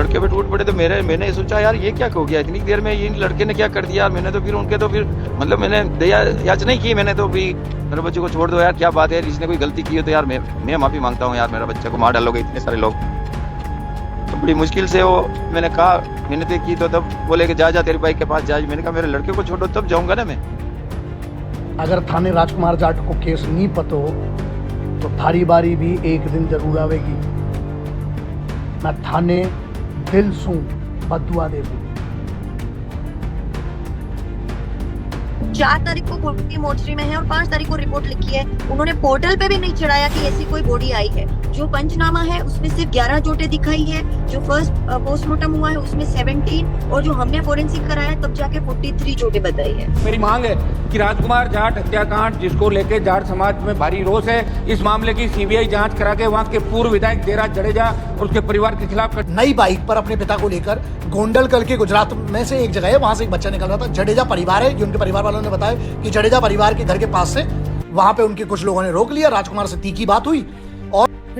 लड़के पे टूट पड़े तो मेरे, मैंने सोचा, यार, ये क्या हो गया? इतनी देर में इन लड़के ने क्या कर दिया? मैंने तो फिर उनके तो फिर मतलब मैंने दया याच नहीं की, मैंने तो भी मेरे बच्चे को छोड़ दो, यार, क्या बात है? इसने कोई गलती की हो तो यार, मैं मैं माफ़ी माँगता हूँ यार, मेरा बच्चे को मार डालोगे इतने सारे लोग। तो बड़ी मुश्किल से वो, मैंने कहा, मैंने तो की तो तब बोले कि, जा जा, तेरे भाई के पास जा। मैंने कहा, मेरे लड़के को छोड़ो, तब जाऊँगा ना मैं। अगर थाने राजकुमार जाट को केस नहीं पतो तो थारी बारी भी एक दिन ज़रूर आवेगी। मैं थाने ફેલશું બધવા દેવું चार तारीख को बॉडी मोर्चरी में है और पाँच तारीख को रिपोर्ट लिखी है। उन्होंने पोर्टल पे भी नहीं चढ़ाया कि ऐसी कोई बॉडी आई है। जो पंचनामा है उसमें सिर्फ़ 11 चोटें दिखाई है। जो फ़र्स्ट पोस्टमार्टम हुआ है उसमें 17 और जो हमने फोरेंसिक कराया तब जाके 43 चोटें बताई है। मेरी मांग है कि राजकुमार जाट हत्याकांड जिसको लेके जाट समाज में भारी रोष है इस मामले की सीबीआई जाँच करा के वहाँ के पूर्व विधायक देराज जडेजा और उसके परिवार के खिलाफ नई बाइक पर अपने पिता को लेकर गोंडल करके गुजरात में से एक जगह है वहाँ से एक बच्चा निकल रहा था। जडेजा परिवार है जो उनके परिवार वालों ने बताया कि जडेजा परिवार के घर के पास से वहां पे उनके कुछ लोगों ने रोक लिया राजकुमार से तीखी बात हुई और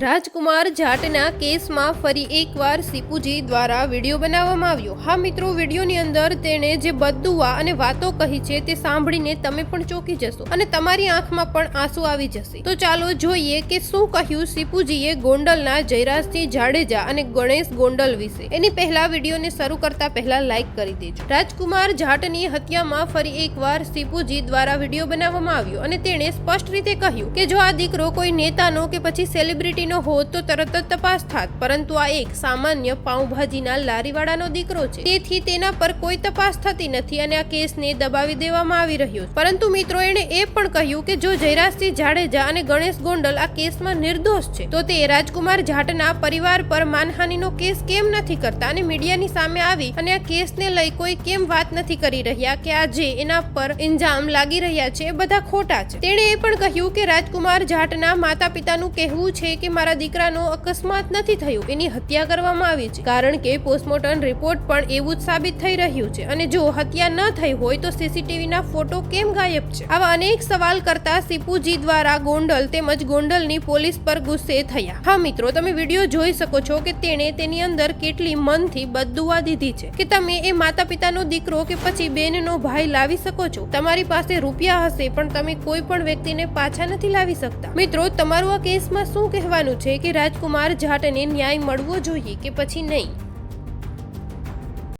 રાજકુમાર જાટના કેસમાં ફરી એકવાર સીપુજી દ્વારા વીડિયો બનાવવામાં આવ્યો. હા મિત્રો, વિડીયોની અંદર તેણે જે બદુઆ અને વાતો કહી છે તે સાંભળીને તમે પણ ચોંકી જશો અને તમારી આંખમાં પણ આંસુ આવી જશે. તો ચાલો જોઈએ કે શું કહ્યું સીપુજીએ ગોંડલના જયરાજસિંહ જાડેજા અને ગણેશ ગોંડલ વિશે. એની પહેલા વિડીયોને શરૂ કરતા પહેલા લાઈક કરી દેજો. રાજકુમાર જાટની હત્યામાં ફરી એકવાર સીપુજી દ્વારા વીડિયો બનાવવામાં આવ્યો અને તેણે સ્પષ્ટ રીતે કહ્યું કે જો આ દીકરો કોઈ નેતાનો કે પછી સેલિબ્રિટીનો હોત તો તરત જ તપાસ થાત. પરંતુ આ એક સામાન્ય પાઉંભાજીના લારીવાળાનો દીકરો છે. તેથી તેના પર કોઈ તપાસ થતી નથી અને આ કેસને દબાવી દેવામાં આવી રહ્યો છે. પરંતુ મિત્રો, એણે એ પણ કહ્યું કે જો જયરાજસિંહ જાડેજા અને ગણેશ ગોંડલ આ કેસમાં નિર્દોષ છે, તો તે રાજકુમાર જાટના પરિવાર પર માનહાનિનો કેસ કેમ નથી કરતા? અને મીડિયાની સામે આવી અને આ કેસને લઈ કોઈ કેમ વાત નથી કરી રહ્યા કે આજે એના પર ઇન્જામ લાગી રહ્યા છે? એ બધા ખોટા છે. તેણે એ પણ કહ્યું કે રાજકુમાર જાટના માતા પિતાનું કહેવું છે કે મારા દીકરાનો અકસ્માત નથી થયો. એની હત્યા કરવામાં આવી છે. કારણ કે પોસ્ટમોર્ટમ રિપોર્ટ પણ એવું જ સાબિત થઈ રહ્યું છે. અને જો હત્યા ન થઈ હોય તો સીસીટીવીના ફોટો કેમ ગાયબ છે? આવા અનેક સવાલ કરતા સીપુજી દ્વારા ગોંડલ તેમજ ગોંડલની પોલીસ પર ગુસ્સે થયા. હા મિત્રો, તમે વીડિયો જોઈ શકો છો કે તેણે તેની અંદર કેટલી મનથી બદદુઆ દીધી છે. કે તમે એ માતા પિતાનો દીકરો કે પછી બેનનો ભાઈ લાવી શકો છો? તમારી પાસે રૂપિયા હશે, પણ તમે કોઈ પણ વ્યક્તિને પાછા નથી લાવી શકતા. મિત્રો, તમારું આ કેસમાં શું કહેવાનું છે કે રાજકુમાર જાટને ન્યાય મળવો જોઈએ કે પછી નહીં?